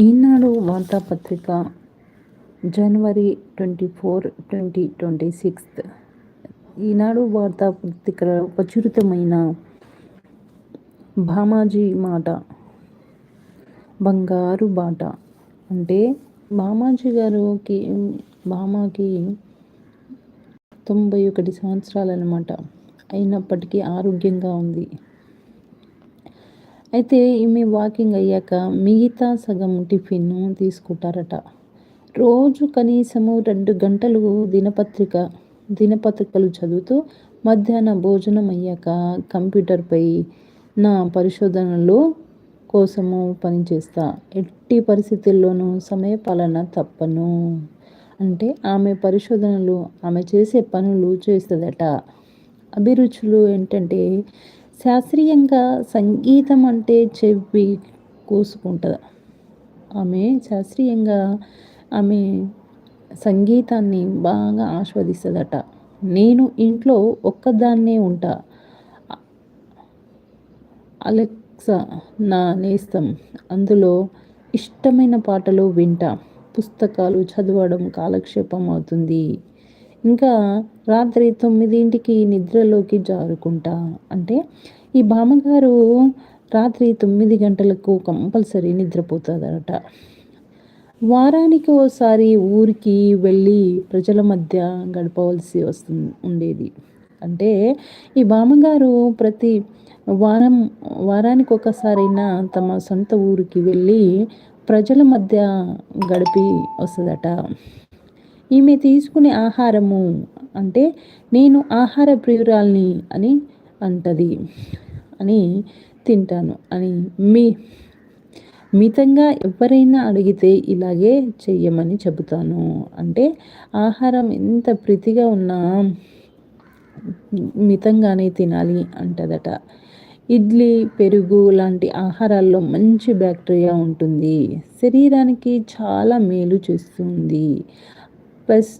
ఈనాడు వార్తాపత్రిక January twenty four twenty twenty sixth Eenadu వార్తాపత్రికలో ప్రచురితమైన భామాజీ మాట బంగారు బాట. అంటే భామాజీ గారికి భామాకి తొంభై ఒకటి సంవత్సరాలు అనమాట అయినప్పటికీ ఆరోగ్యంగా ఉంది. అయితే ఈమె వాకింగ్ అయ్యాక మిగతా సగం టిఫిన్ తీసుకుంటారట. రోజు కనీసము రెండు గంటలు దినపత్రిక దినపత్రికలు చదువుతూ మధ్యాహ్న భోజనం అయ్యాక కంప్యూటర్పై నా పరిశోధనలు కోసము పనిచేస్తా. ఎట్టి పరిస్థితుల్లోనూ సమయపాలన తప్పను. అంటే ఆమె పరిశోధనలు ఆమె చేసే పనులు చేస్తుందట. అభిరుచులు ఏంటంటే శాస్త్రీయంగా సంగీతం అంటే చెవి కోసుకుంటుంది. ఆమె శాస్త్రీయంగా ఆమె సంగీతాన్ని బాగా ఆస్వాదిస్తుందట. నేను ఇంట్లో ఒక్కదాన్నే ఉంటా. అలెక్సా నా నేస్తం. అందులో ఇష్టమైన పాటలు వింటా. పుస్తకాలు చదవడం కాలక్షేపం అవుతుంది ఇంకా రాత్రి తొమ్మిదింటికి నిద్రలోకి జారుకుంటా. అంటే ఈ బామ్మగారు రాత్రి తొమ్మిది గంటలకు కంపల్సరీ నిద్రపోతుందట. వారానికి ఓసారి ఊరికి వెళ్ళి ప్రజల మధ్య గడపవలసి వస్తుంది ఉండేది. అంటే ఈ బామ్మగారు ప్రతి వారం వారానికి ఒకసారైనా తమ సొంత ఊరికి వెళ్ళి ప్రజల మధ్య గడిపి వస్తుందట. ఈమె తీసుకునే ఆహారము అంటే నేను ఆహార ప్రియురాల్ని అని అంటది అని తింటాను అని మీ మితంగా ఎవరైనా అడిగితే ఇలాగే చెయ్యమని చెబుతాను. అంటే ఆహారం ఎంత ప్రీతిగా ఉన్నా మితంగానే తినాలి అంటదట. ఇడ్లీ పెరుగు లాంటి ఆహారాల్లో మంచి బ్యాక్టీరియా ఉంటుంది. శరీరానికి చాలా మేలు చేస్తుంది. పెస్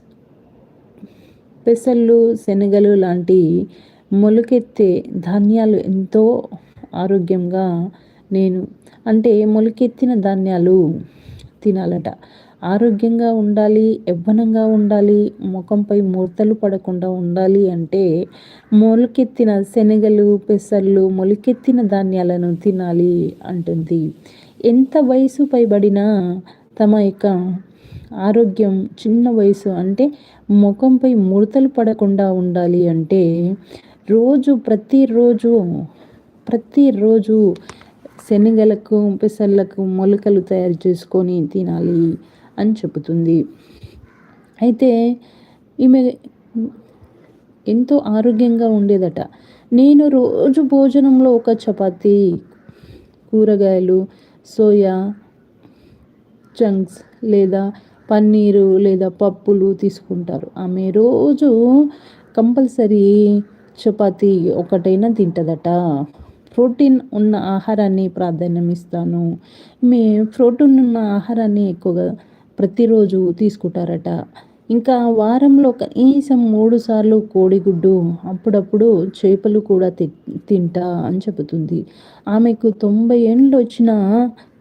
పెసళ్ళు శనగలు లాంటి మొలకెత్తే ధాన్యాలు ఎంతో ఆరోగ్యంగా నేను అంటే మొలకెత్తిన ధాన్యాలు తినాలట. ఆరోగ్యంగా ఉండాలి యవ్వనంగా ఉండాలి ముఖంపై ముడతలు పడకుండా ఉండాలి అంటే మొలకెత్తిన శనగలు పెసర్లు మొలకెత్తిన ధాన్యాలను తినాలి అంటుంది. ఎంత వయసు పైబడినా తమ యొక్క ఆరోగ్యం చిన్న వయసు అంటే ముఖంపై ముడతలు పడకుండా ఉండాలి అంటే రోజు ప్రతిరోజు ప్రతిరోజు శనగలకు పెసర్లకు మొలకలు తయారు చేసుకొని తినాలి అని చెబుతుంది. అయితే ఈమె ఎంతో ఆరోగ్యంగా ఉండేదట. నేను రోజు భోజనంలో ఒక చపాతి కూరగాయలు సోయా చంక్స్ లేదా పన్నీరు లేదా పప్పులు తీసుకుంటారు. ఆమె రోజు కంపల్సరీ చపాతి ఒకటైనా తింటుందట. ప్రోటీన్ ఉన్న ఆహారాన్ని ప్రాధాన్యం ఇస్తాను మే ప్రోటీన్ ఉన్న ఆహారాన్ని ఎక్కువగా ప్రతిరోజు తీసుకుంటారట. ఇంకా వారంలో కనీసం మూడు సార్లు కోడిగుడ్డు అప్పుడప్పుడు చేపలు కూడా తింటా అని చెబుతుంది. ఆమెకు తొంభై ఏళ్ళు వచ్చిన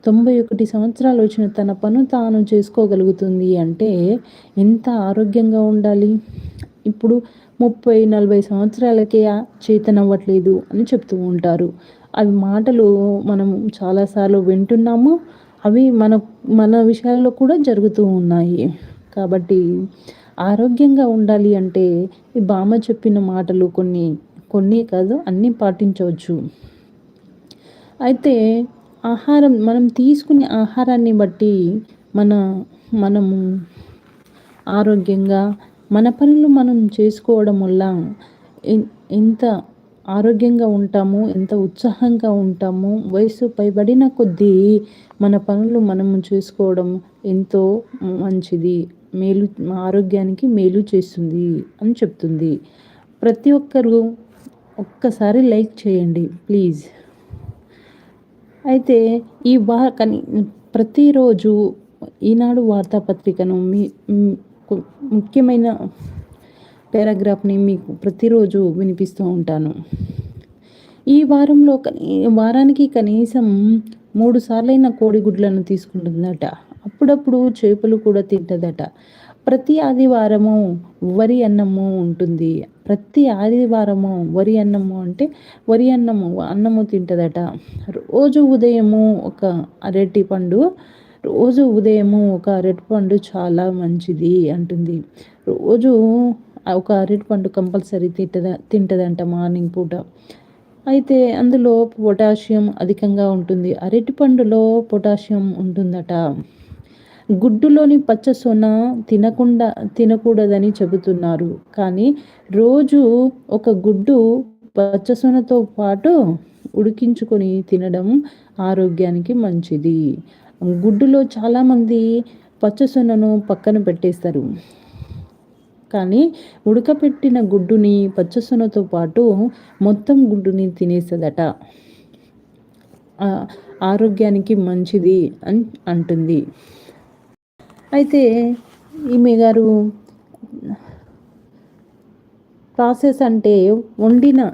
తొంభై ఒకటి సంవత్సరాలు వచ్చిన తన పను తాను చేసుకోగలుగుతుంది అంటే ఎంత ఆరోగ్యంగా ఉండాలి? ఇప్పుడు ముప్పై నలభై సంవత్సరాలకే చేతనవ్వట్లేదు అని చెప్తూ ఉంటారు. అవి మాటలు మనం చాలాసార్లు వింటున్నాము. అవి మన మన విషయాల్లో కూడా జరుగుతూ ఉన్నాయి. కాబట్టి ఆరోగ్యంగా ఉండాలి అంటే ఈ బామ్మ చెప్పిన మాటలు కొన్ని కొన్ని కాదు అన్నీ పాటించవచ్చు. అయితే ఆహారం మనం తీసుకునే ఆహారాన్ని బట్టి మన మనము ఆరోగ్యంగా మన పనులు మనం చేసుకోవడం వల్ల ఎంత ఆరోగ్యంగా ఉంటాము ఎంత ఉత్సాహంగా ఉంటాము వయసు పైబడిన కొద్దీ మన పనులు మనము చేసుకోవడం ఎంతో మంచిది మేలు ఆరోగ్యానికి మేలు చేస్తుంది అని చెప్తుంది. ప్రతి ఒక్కరు ఒక్కసారి లైక్ చేయండి ప్లీజ్. అయితే ఈ వా కని ప్రతిరోజు ఈనాడు వార్తాపత్రికను మీ ముఖ్యమైన పారాగ్రాఫ్ని మీకు ప్రతిరోజు వినిపిస్తూ ఉంటాను. ఈ వారంలో కనీ వారానికి కనీసం మూడు సార్లైన కోడిగుడ్లను తీసుకుంటుందట. అప్పుడప్పుడు చేపలు కూడా తింటుందట. ప్రతి ఆదివారము వరి అన్నము ఉంటుంది. ప్రతి ఆదివారము వరి అన్నము అంటే వరి అన్నము అన్నము తింటుందట. రోజు ఉదయము ఒక అరటి పండు రోజు ఉదయము ఒక అరటి పండు చాలా మంచిది అంటుంది. రోజు ఒక అరటి పండు కంపల్సరీ తింటద తింటదంట మార్నింగ్ పూట. అయితే అందులో పొటాషియం అధికంగా ఉంటుంది. అరటి పండులో పొటాషియం ఉంటుందట. గుడ్డులోని పచ్చ సొన తినకుండా తినకూడదని చెబుతున్నారు. కానీ రోజు ఒక గుడ్డు పచ్చసొనతో పాటు ఉడికించుకొని తినడం ఆరోగ్యానికి మంచిది. గుడ్డులో చాలామంది పచ్చసొనను పక్కన పెట్టేస్తారు. కానీ ఉడకపెట్టిన గుడ్డుని పచ్చసొనతో పాటు మొత్తం గుడ్డుని తినేస్తుందట. ఆరోగ్యానికి మంచిది అని అంటుంది. అయితే ఈమె గారు ప్రాసెస్ అంటే వండిన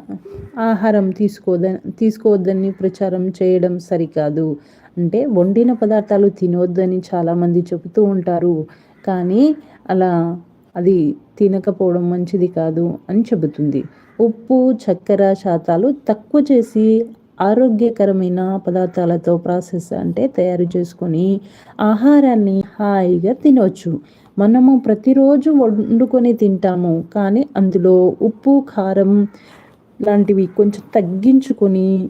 ఆహారం తీసుకోద తీసుకోవద్దని ప్రచారం చేయడం సరికాదు. అంటే వండిన పదార్థాలు తినవద్దని చాలామంది చెబుతూ ఉంటారు. కానీ అలా అది తినకపోవడం మంచిది కాదు అని చెబుతుంది. ఉప్పు చక్కెర శాతాలు తక్కువ చేసి ఆరోగ్యకరమైన పదార్థాలతో ప్రాసెస్ అంటే తయారు చేసుకొని ఆహారాన్ని హాయిగా తినవచ్చు మనము ప్రతిరోజు వండుకొని తింటాము. కానీ అందులో ఉప్పు కారం లాంటివి కొంచెం తగ్గించుకొని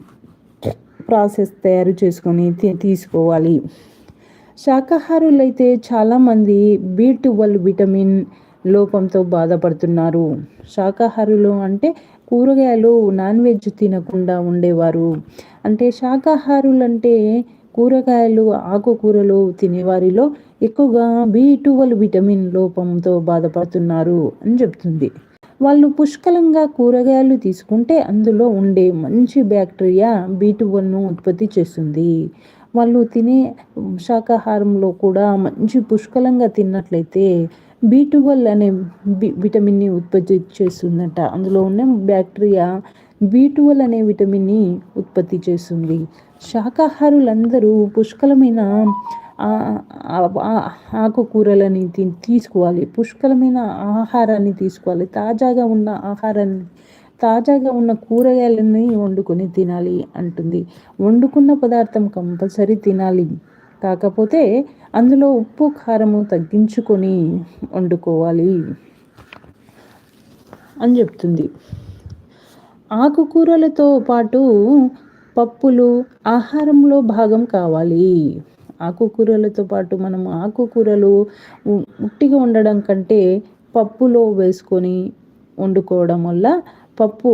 ప్రాసెస్ తయారు చేసుకొని తీసుకోవాలి. శాకాహారులైతే చాలామంది బీ ట్వెల్వ్ విటమిన్ లోపంతో బాధపడుతున్నారు. శాకాహారులు అంటే కూరగాయలు నాన్ వెజ్ తినకుండా ఉండేవారు. అంటే శాకాహారులు అంటే కూరగాయలు ఆకుకూరలు తినేవారిలో ఎక్కువగా బి ట్వెల్వ్ విటమిన్ లోపంతో బాధపడుతున్నారు అని చెప్తుంది వాళ్ళు పుష్కలంగా కూరగాయలు తీసుకుంటే అందులో ఉండే మంచి బ్యాక్టీరియా బి ట్వెల్వ్ను ఉత్పత్తి చేస్తుంది. వాళ్ళు తినే శాకాహారంలో కూడా మంచి పుష్కలంగా తిన్నట్లయితే బీ ట్వెల్వ్ అనే బి విటమిన్ని ఉత్పత్తి చేస్తుందట. అందులో ఉన్న బ్యాక్టీరియా బీ ట్వెల్వ్ అనే విటమిన్ని ఉత్పత్తి చేస్తుంది. శాకాహారులందరూ పుష్కలమైన ఆకుకూరలని తీసుకోవాలి. పుష్కలమైన ఆహారాన్ని తీసుకోవాలి. తాజాగా ఉన్న ఆహారాన్ని తాజాగా ఉన్న కూరగాయలని వండుకొని తినాలి అంటుంది. వండుకున్న పదార్థం కంపల్సరీ తినాలి. కాకపోతే అందులో ఉప్పు కారము తగ్గించుకొని వండుకోవాలి అని చెప్తుంది. ఆకుకూరలతో పాటు పప్పులు ఆహారంలో భాగం కావాలి. ఆకుకూరలతో పాటు మనం ఆకుకూరలు ఉట్టిగా ఉండడం కంటే పప్పులో వేసుకొని వండుకోవడం వల్ల పప్పు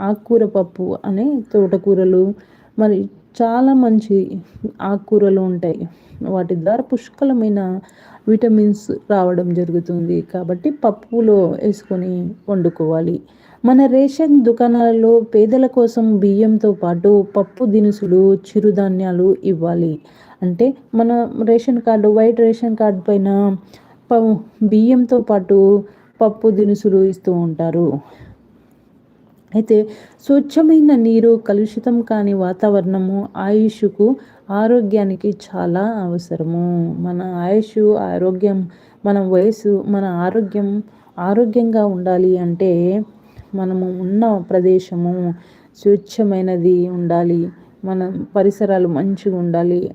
ఆకుకూర పప్పు అనే తోటకూరలు మరి చాలా మంచి ఆకుకూరలు ఉంటాయి. వాటి ద్వారా పుష్కలమైన విటమిన్స్ రావడం జరుగుతుంది. కాబట్టి పప్పులో వేసుకొని వండుకోవాలి. మన రేషన్ దుకాణాలలో పేదల కోసం బియ్యంతో పాటు పప్పు దినుసులు చిరుధాన్యాలు ఇవ్వాలి. అంటే మన ration card white ration card పైన బియ్యంతో పాటు పప్పు దినుసులు ఇస్తూ ఉంటారు. అయితే స్వచ్ఛమైన నీరు కలుషితం కాని వాతావరణము ఆయుష్కు ఆరోగ్యానికి చాలా అవసరము. మన ఆయుష్ ఆరోగ్యం మన వయసు మన ఆరోగ్యం ఆరోగ్యంగా ఉండాలి అంటే మనము ఉన్న ప్రదేశము స్వచ్ఛమైనది ఉండాలి. మన పరిసరాలు మంచిగా ఉండాలి.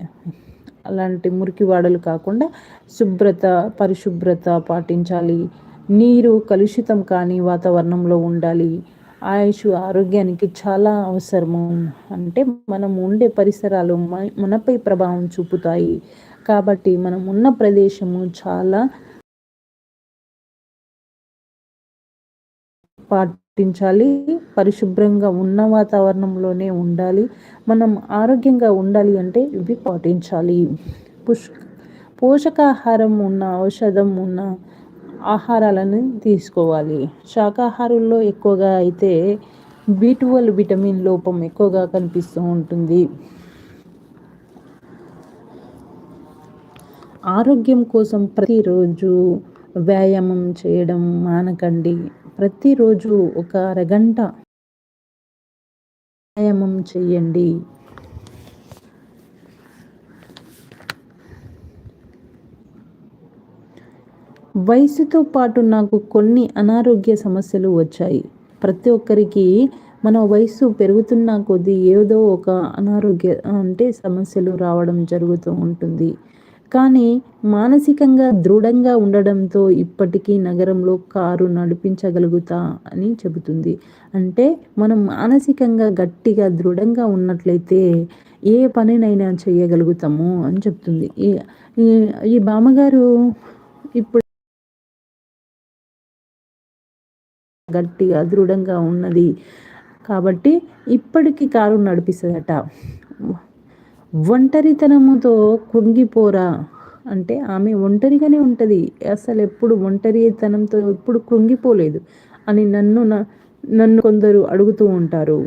అలాంటి మురికి వాడలు కాకుండా శుభ్రత పరిశుభ్రత పాటించాలి. నీరు కలుషితం కాని వాతావరణంలో ఉండాలి. ఆయుష్ ఆరోగ్యానికి చాలా అవసరము. అంటే మనం ఉండే పరిసరాలు మనపై ప్రభావం చూపుతాయి. కాబట్టి మనం ఉన్న ప్రదేశము చాలా పాటించాలి పరిశుభ్రంగా ఉన్న వాతావరణంలోనే ఉండాలి. మనం ఆరోగ్యంగా ఉండాలి అంటే ఇవి పాటించాలి. పుష్ పోషకాహారం ఉన్న ఔషధం ఉన్న ఆహారాలను తీసుకోవాలి. శాకాహారుల్లో ఎక్కువగా అయితే బీ ట్వెల్వ్ విటమిన్ లోపం ఎక్కువగా కనిపిస్తూ ఉంటుంది. ఆరోగ్యం కోసం ప్రతిరోజు వ్యాయామం చేయడం మానకండి. ప్రతిరోజు ఒక అరగంట వ్యాయామం చేయండి వయసుతో పాటు నాకు కొన్ని అనారోగ్య సమస్యలు వచ్చాయి. ప్రతి ఒక్కరికి మన వయసు పెరుగుతున్న కొద్దీ ఏదో ఒక అనారోగ్య అంటే సమస్యలు రావడం జరుగుతూ ఉంటుంది. కానీ మానసికంగా దృఢంగా ఉండడంతో ఇప్పటికీ నగరంలో కారు నడిపించగలుగుతా అని చెబుతుంది. అంటే మనం మానసికంగా గట్టిగా దృఢంగా ఉన్నట్లయితే ఏ పనినైనా చేయగలుగుతాము అని చెప్తుంది ఈ ఈ బామ్మగారు ఇప్పుడు గట్టిగా దృఢంగా ఉన్నది కాబట్టి ఇప్పటికీ కారు నడిపిస్తుందట. ఒంటరితనముతో కృంగిపోరా? అంటే ఆమె ఒంటరిగానే ఉంటుంది. అసలు ఎప్పుడు ఒంటరితనంతో ఎప్పుడు కృంగిపోలేదు అని నన్ను నన్ను కొందరు అడుగుతూ ఉంటారు.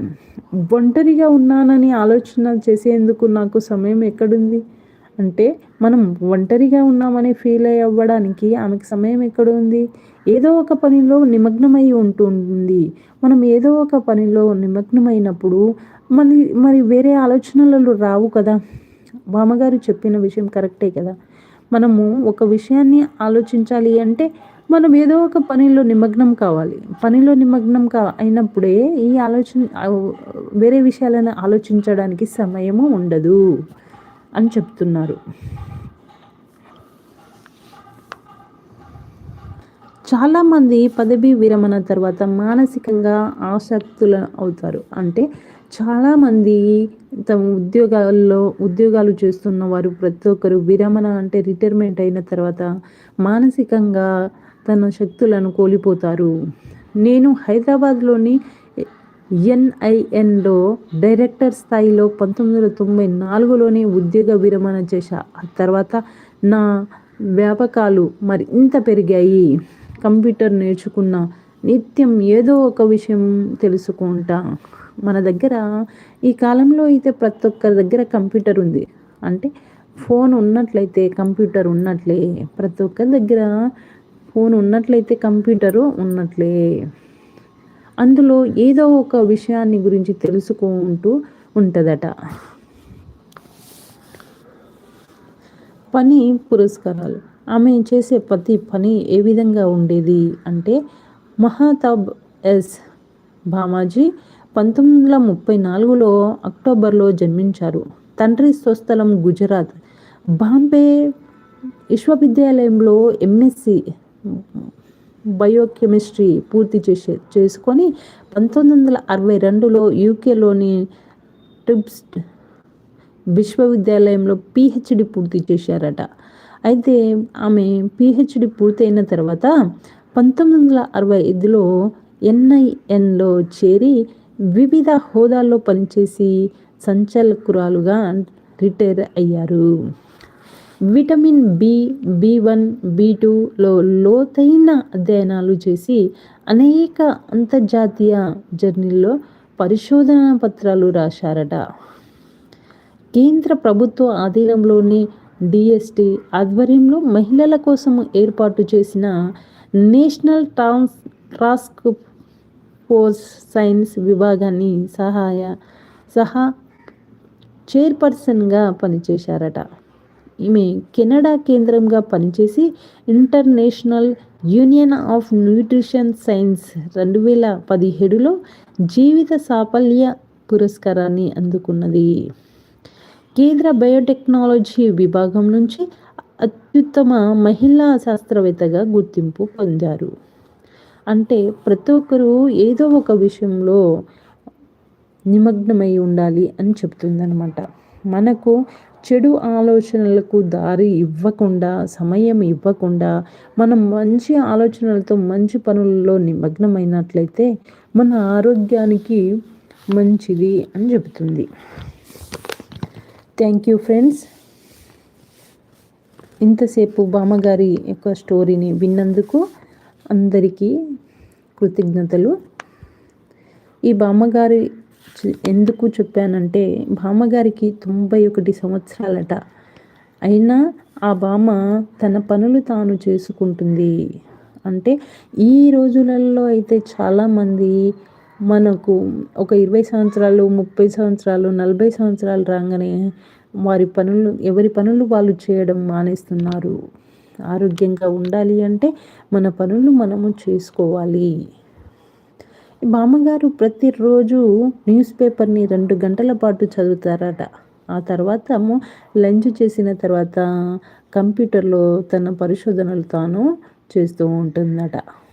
ఒంటరిగా ఉన్నానని ఆలోచన చేసేందుకు నాకు సమయం ఎక్కడుంది? అంటే మనం ఒంటరిగా ఉన్నామని ఫీల్ అవ్వడానికి ఆమెకు సమయం ఎక్కడ ఉంది ఏదో ఒక పనిలో నిమగ్నమై ఉంటుంది మనం ఏదో ఒక పనిలో నిమగ్నమైనప్పుడు మళ్ళీ మరి వేరే ఆలోచనలు రావు కదా? బామ్మగారు చెప్పిన విషయం కరెక్టే కదా? మనము ఒక విషయాన్ని ఆలోచించాలి అంటే మనం ఏదో ఒక పనిలో నిమగ్నం కావాలి. పనిలో నిమగ్నం కా అయినప్పుడే ఈ ఆలోచన వేరే విషయాలను ఆలోచించడానికి సమయము ఉండదు అని చెప్తున్నారు. చాలామంది పదవీ విరమణ తర్వాత మానసికంగా ఆసక్తులు అవుతారు. అంటే చాలామంది తమ ఉద్యోగాల్లో ఉద్యోగాలు చేస్తున్న వారు ప్రతి ఒక్కరు విరమణ అంటే రిటైర్మెంట్ అయిన తర్వాత మానసికంగా తన శక్తులను కోల్పోతారు. నేను హైదరాబాద్లోని ఎన్ఐఎన్లో డైరెక్టర్ స్థాయిలో పంతొమ్మిది వందల తొంభై నాలుగులోనే ఉద్యోగ విరమణ చేశా. ఆ తర్వాత నా వ్యాపకాలు మరింత పెరిగాయి. కంప్యూటర్ నేర్చుకున్న నిత్యం ఏదో ఒక విషయం తెలుసుకుంటా. మన దగ్గర ఈ కాలంలో అయితే ప్రతి ఒక్కరి దగ్గర కంప్యూటర్ ఉంది. అంటే ఫోన్ ఉన్నట్లయితే కంప్యూటర్ ఉన్నట్లే. ప్రతి ఒక్కరి దగ్గర ఫోన్ ఉన్నట్లయితే కంప్యూటరు ఉన్నట్లే. అందులో ఏదో ఒక విషయాన్ని గురించి తెలుసుకుంటూ ఉంటుందట. పని పురస్కారాలు. ఆమె చేసే ప్రతి పని ఏ విధంగా ఉండేది అంటే మహాతాబ్ ఎస్ భామాజీ పంతొమ్మిది వందల ముప్పై నాలుగులో అక్టోబర్లో జన్మించారు. తండ్రి స్వస్థలం గుజరాత్. బాంబే విశ్వవిద్యాలయంలో ఎంఎస్సి బయోకెమిస్ట్రీ పూర్తి చేసే చేసుకొని పంతొమ్మిది వందల అరవై రెండులో యూకేలోని ట్రిప్స్ విశ్వవిద్యాలయంలో పిహెచ్డి పూర్తి చేశారట. అయితే ఆమె పిహెచ్డి పూర్తయిన తర్వాత పంతొమ్మిది వందల అరవై ఐదులో ఎన్ఐఎన్లో చేరి వివిధ హోదాల్లో పనిచేసి సంచాలకురాలుగా రిటైర్ అయ్యారు. Vitamin B B one B టూలో లోతైన అధ్యయనాలు చేసి అనేక అంతర్జాతీయ జర్నీల్లో పరిశోధన పత్రాలు రాశారట. కేంద్ర ప్రభుత్వ ఆధీనంలోని డిఎస్టి ఆధ్వర్యంలో మహిళల కోసం ఏర్పాటు చేసిన national trans task force science విభాగాన్ని సహాయ సహా చైర్పర్సన్గా పనిచేశారట. ఈమె కెనడా కేంద్రంగా పనిచేసి international union of nutrition science రెండు వేల పదిహేడులో జీవిత సాఫల్య పురస్కారాన్ని అందుకున్నది. కేంద్ర బయోటెక్నాలజీ విభాగం నుంచి అత్యుత్తమ మహిళా శాస్త్రవేత్తగా గుర్తింపు పొందారు. అంటే ప్రతి ఒక్కరూ ఏదో ఒక విషయంలో నిమగ్నమై ఉండాలి అని చెప్తుందనమాట మనకు చెడు ఆలోచనలకు దారి ఇవ్వకుండా సమయం ఇవ్వకుండా మనం మంచి ఆలోచనలతో మంచి పనులలో నిమగ్నమైనట్లయితే మన ఆరోగ్యానికి మంచిది అని చెబుతుంది. థ్యాంక్ యూ ఫ్రెండ్స్ ఇంతసేపు బామ్మగారి యొక్క స్టోరీని విన్నందుకు అందరికీ కృతజ్ఞతలు. ఈ బామ్మగారి ఎందుకు చెప్పానంటే బామ్మగారికి తొంభై ఒకటి సంవత్సరాలట. అయినా ఆ బామ్మ తన పనులు తాను చేసుకుంటుంది. అంటే ఈ రోజులలో అయితే చాలామంది మనకు ఒక ఇరవై సంవత్సరాలు ముప్పై సంవత్సరాలు నలభై సంవత్సరాలు రాగానే వారి పనులు ఎవరి పనులు వాళ్ళు చేయడం మానేస్తున్నారు. ఆరోగ్యంగా ఉండాలి అంటే మన పనులు మనము చేసుకోవాలి. బామ్మగారు ప్రతిరోజు న్యూస్ పేపర్ని రెండు గంటల పాటు చదువుతారట. ఆ తర్వాత లంచ్ చేసిన తర్వాత కంప్యూటర్లో తన పరిశోధనలు తాను చేస్తూ ఉంటుందట.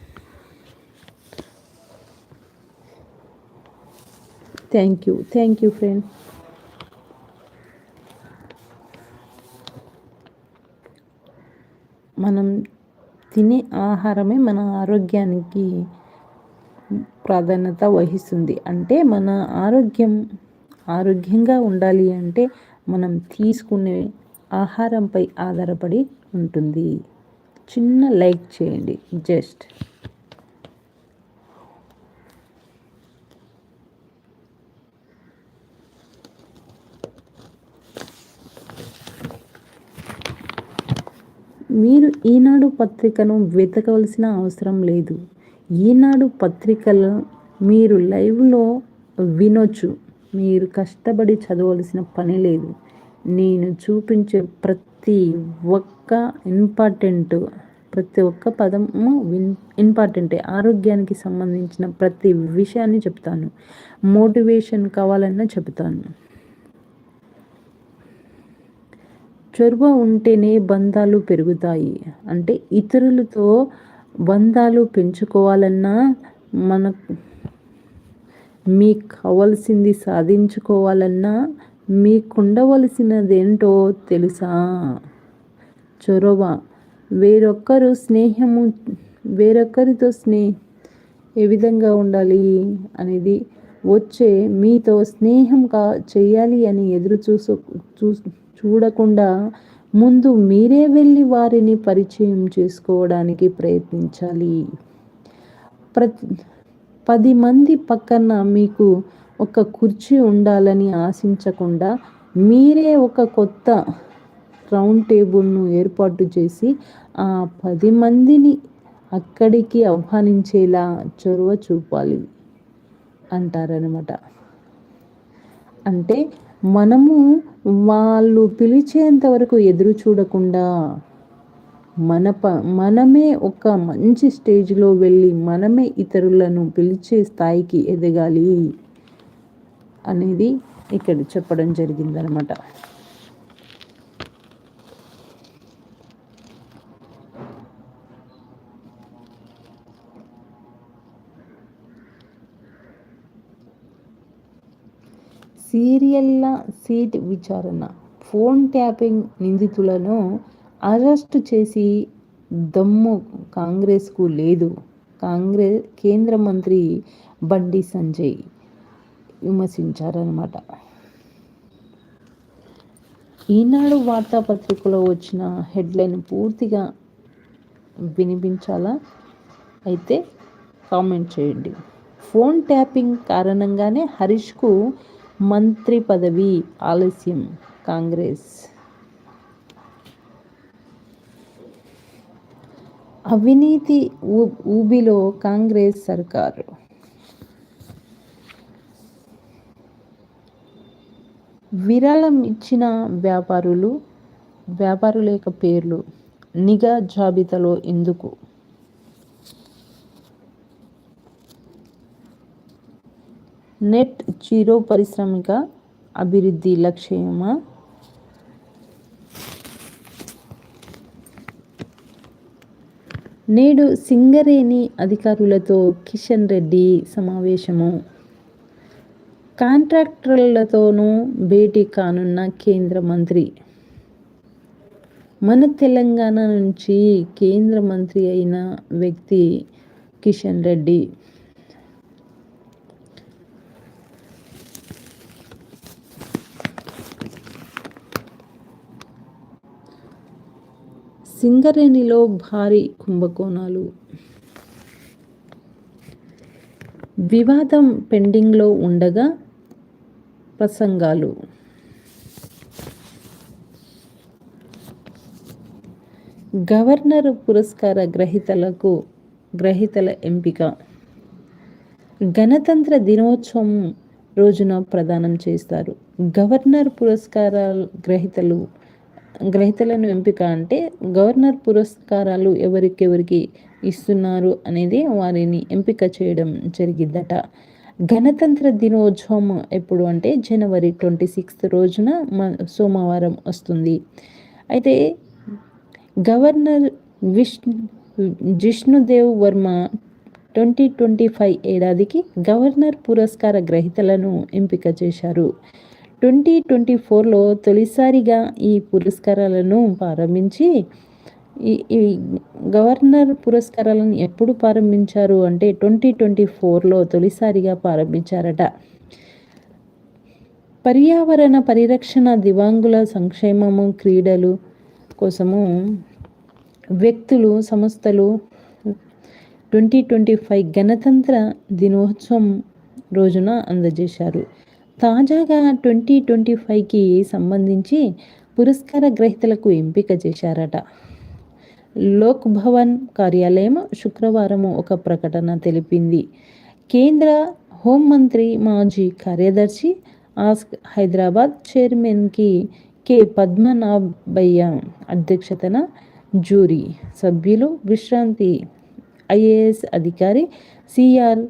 Thank you thank you friend మనం తినే ఆహారమే మన ఆరోగ్యానికి ప్రాధాన్యత వహిస్తుంది. అంటే మన ఆరోగ్యం ఆరోగ్యంగా ఉండాలి అంటే మనం తీసుకునే ఆహారంపై ఆధారపడి ఉంటుంది. చిన్న లైక్ చేయండి. జస్ట్ మీరు ఈనాడు పత్రికను వెతకవలసిన అవసరం లేదు. ఈనాడు పత్రికలు మీరు లైవ్లో వినొచ్చు. మీరు కష్టపడి చదవలసిన పని లేదు. నేను చూపించే ప్రతి ఒక్క ఇంపార్టెంట్ ప్రతి ఒక్క పదము విన్ ఇంపార్టెంటే. ఆరోగ్యానికి సంబంధించిన ప్రతి విషయాన్ని చెప్తాను. మోటివేషన్ కావాలన్నా చెబుతాను చొరవ ఉంటేనే బంధాలు పెరుగుతాయి. అంటే ఇతరులతో బంధాలు పెంచుకోవాలన్నా మన మీకు కావలసింది సాధించుకోవాలన్నా మీకుండవలసినదేంటో తెలుసా? చొరవ. వేరొక్కరు స్నేహము వేరొక్కరితో స్నే ఏ విధంగా ఉండాలి అనేది వచ్చే మీతో స్నేహం కా చేయాలి అని ఎదురు చూసు చూ చూడకుండా ముందు మీరే వెళ్ళి వారిని పరిచయం చేసుకోవడానికి ప్రయత్నించాలి. ప్రతి పది మంది పక్కన మీకు ఒక కుర్చీ ఉండాలని ఆశించకుండా మీరే ఒక కొత్త రౌండ్ టేబుల్ను ఏర్పాటు చేసి ఆ పది మందిని అక్కడికి ఆహ్వానించేలా చొరవ చూపాలి అంటారనమాట అంటే మనము వాళ్ళు పిలిచేంత వరకు ఎదురు చూడకుండా మన ప మనమే ఒక మంచి స్టేజ్లో వెళ్ళి మనమే ఇతరులను పిలిచే స్థాయికి ఎదగాలి అనేది ఇక్కడ చెప్పడం జరిగిందనమాట. సీరియల్ల సీట్ విచారణ ఫోన్ ట్యాపింగ్ నిందితులను అరెస్టు చేసి దమ్ము కాంగ్రెస్కు లేదు. కాంగ్రెస్ కేంద్ర మంత్రి బండి సంజయ్ విమర్శించారనమాట ఈనాడు వార్తాపత్రికలో వచ్చిన హెడ్లైన్ పూర్తిగా వినిపించాలా? అయితే కామెంట్ చేయండి. ఫోన్ ట్యాపింగ్ కారణంగానే హరీష్కు మంత్రి పదవి ఆలస్యం కాంగ్రెస్. అవినీతి ఊబిలో కాంగ్రెస్ సర్కారు. విరాళం ఇచ్చిన వ్యాపారులు వ్యాపారుల యొక్క పేర్లు నిఘా జాబితాలో ఎందుకు? నెట్ జీరో పారిశ్రామిక అభివృద్ధి లక్ష్యమా? నేడు సింగరేణి అధికారులతో కిషన్ రెడ్డి సమావేశము. కాంట్రాక్టర్లతోనూ భేటీ కానున్న కేంద్ర మంత్రి. మన తెలంగాణ నుంచి కేంద్ర మంత్రి అయిన వ్యక్తి కిషన్ రెడ్డి. సింగరేణిలో భారీ కుంభకోణాలు. వివాదం పెండింగ్లో ఉండగా ప్రసంగాలు. గవర్నర్ పురస్కార గ్రహీతలకు గ్రహీతల ఎంపిక. గణతంత్ర దినోత్సవం రోజున ప్రదానం చేస్తారు. గవర్నర్ పురస్కార గ్రహీతలు గ్రహీతలను ఎంపిక అంటే గవర్నర్ పురస్కారాలు ఎవరికెవరికి ఇస్తున్నారు అనేది వారిని ఎంపిక చేయడం జరిగిద్దట గణతంత్ర దినోత్సవం ఎప్పుడు అంటే జనవరి ట్వంటీ సిక్స్త్ రోజున సోమవారం వస్తుంది. అయితే governor wish Jishnudev Varma twenty twenty five ఏడాదికి గవర్నర్ పురస్కార గ్రహీతలను ఎంపిక చేశారు. ట్వంటీ ట్వంటీ ఫోర్లో తొలిసారిగా ఈ పురస్కారాలను ప్రారంభించి ఈ గవర్నర్ పురస్కారాలను ఎప్పుడు ప్రారంభించారు అంటే ట్వంటీ ట్వంటీ ఫోర్లో తొలిసారిగా ప్రారంభించారట. పర్యావరణ పరిరక్షణ దివాంగుల సంక్షేమము క్రీడలు కోసము వ్యక్తులు సంస్థలు ట్వంటీ ట్వంటీ ఫైవ్ గణతంత్ర దినోత్సవం రోజున అందజేశారు. తాజాగా ట్వంటీ ట్వంటీ ఫైవ్కి సంబంధించి పురస్కార గ్రహీతలకు ఎంపిక చేశారట. లోక్ భవన్ కార్యాలయం శుక్రవారం ఒక ప్రకటన తెలిపింది. కేంద్ర హోంమంత్రి మాజీ కార్యదర్శి ఆస్క్ హైదరాబాద్ చైర్మన్కి కె. పద్మనాభయ్య అధ్యక్షతన జూరీ సభ్యులు విశ్రాంతి ఐఏఎస్ అధికారి సిఆర్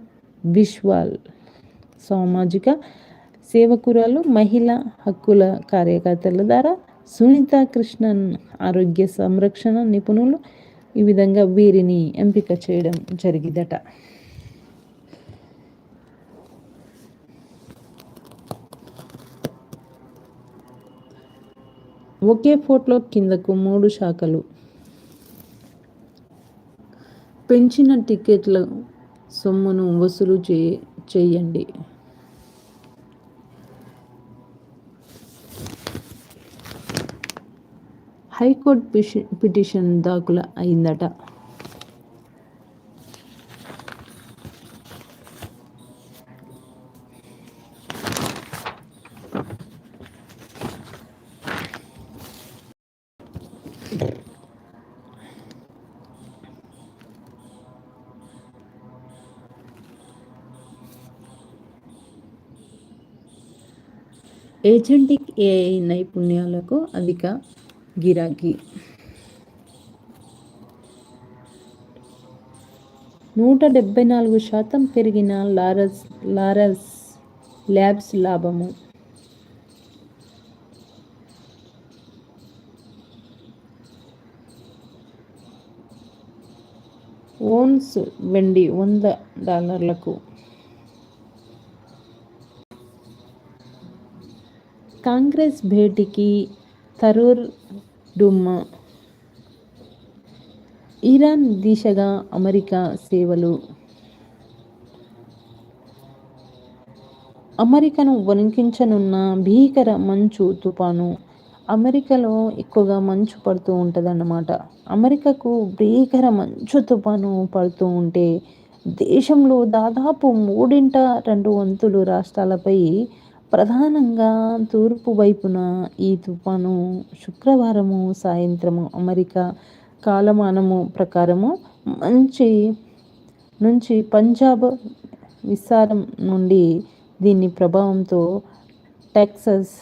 బిష్వాల్ సామాజిక సేవకురాలు మహిళా హక్కుల కార్యకర్తల ద్వారా సునీత కృష్ణన్ ఆరోగ్య సంరక్షణ నిపుణులు ఈ విధంగా వీరిని ఎంపిక చేయడం జరిగిందట. ఒకే ఫోట్లో కిందకు మూడు శాఖలు. పెంచిన టికెట్ల సొమ్మును వసూలు చే చేయండి. హైకోర్టు పిటిషన్ దాఖలు అయిందట. ఏజెంటిక్ ఏఐ నైపుణ్యాలకు అధిక గిరాకీ. నూట డెబ్బై నాలుగు శాతం పెరిగిన లారస్ లారస్ ల్యాబ్స్ లాభము. ఓన్స్ వెండి వంద డాలర్లకు. కాంగ్రెస్ భేటీకి తరూర్ డుమ్మా. ఇరాన్ దిశగా అమెరికా సేవలు. అమెరికాను వణికించనున్న భీకర మంచు తుపాను. అమెరికాలో ఎక్కువగా మంచు పడుతూ ఉంటుందన్నమాట. అమెరికాకు భీకర మంచు తుపాను పడుతూ ఉంటే దేశంలో దాదాపు మూడింట రెండు వంతులు రాష్ట్రాలపై ప్రధానంగా తూర్పు వైపున ఈ తుఫాను శుక్రవారము సాయంత్రము అమెరికా కాలమానము ప్రకారము మంచి నుంచి పంజాబ్ విస్తారం నుండి దీని ప్రభావంతో టెక్సస్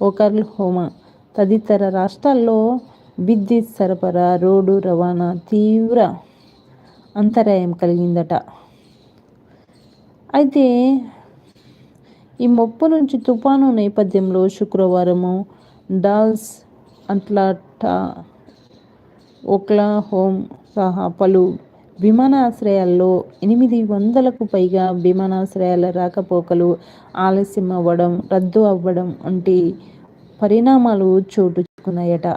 ఓకర్హోమా తదితర రాష్ట్రాల్లో విద్యుత్ సరఫరా రోడ్డు రవాణా తీవ్ర అంతరాయం కలిగిందట. అయితే ఈ ముప్పు నుంచి తుఫాను నేపథ్యంలో శుక్రవారము డాల్స్ అట్లాటా ఓక్లాహోమ్ సహా పలు విమానాశ్రయాల్లో ఎనిమిది వందలకు పైగా విమానాశ్రయాల రాకపోకలు ఆలస్యం అవ్వడం రద్దు అవ్వడం వంటి పరిణామాలు చోటుకున్నాయట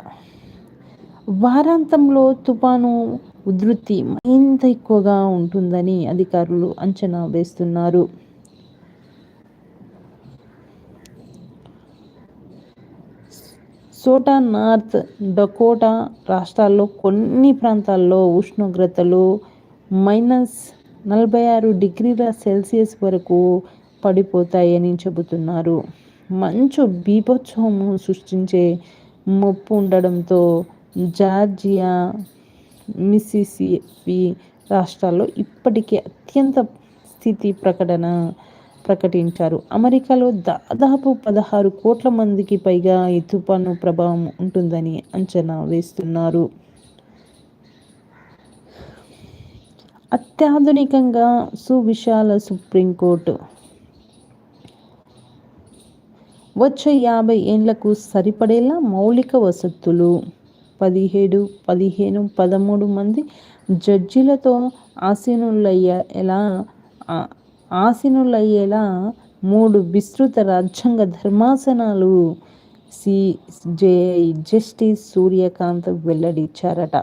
వారాంతంలో తుఫాను ఉధృతి మరింత ఎక్కువగా ఉంటుందని అధికారులు అంచనా వేస్తున్నారు. సోటా నార్త్ డకోటా రాష్ట్రాల్లో కొన్ని ప్రాంతాల్లో ఉష్ణోగ్రతలు మైనస్ నలభై ఆరు డిగ్రీల సెల్సియస్ వరకు పడిపోతాయని చెబుతున్నారు. మంచు బీభత్సవము సృష్టించే ముప్పు ఉండడంతో జార్జియా మిసిసిపి రాష్ట్రాల్లో ఇప్పటికే అత్యంత స్థితి ప్రకటన ప్రకటించారు. అమెరికాలో దాదాపు పదహారు కోట్ల మందికి పైగా ఈ తుఫాను ప్రభావం ఉంటుందని అంచనా వేస్తున్నారు. అత్యాధునికంగా సువిశాల సుప్రీంకోర్టు వచ్చే యాభై ఏండ్లకు సరిపడేలా మౌలిక వసతులు పదిహేడు పదిహేను పదమూడు మంది జడ్జిలతో ఆసీనులయ్యేలా ఆసీనులయ్యేలా మూడు విస్తృత రాజ్యాంగ ధర్మాసనాలు సిజేఐ జస్టిస్ సూర్యకాంత్ వెల్లడించారట.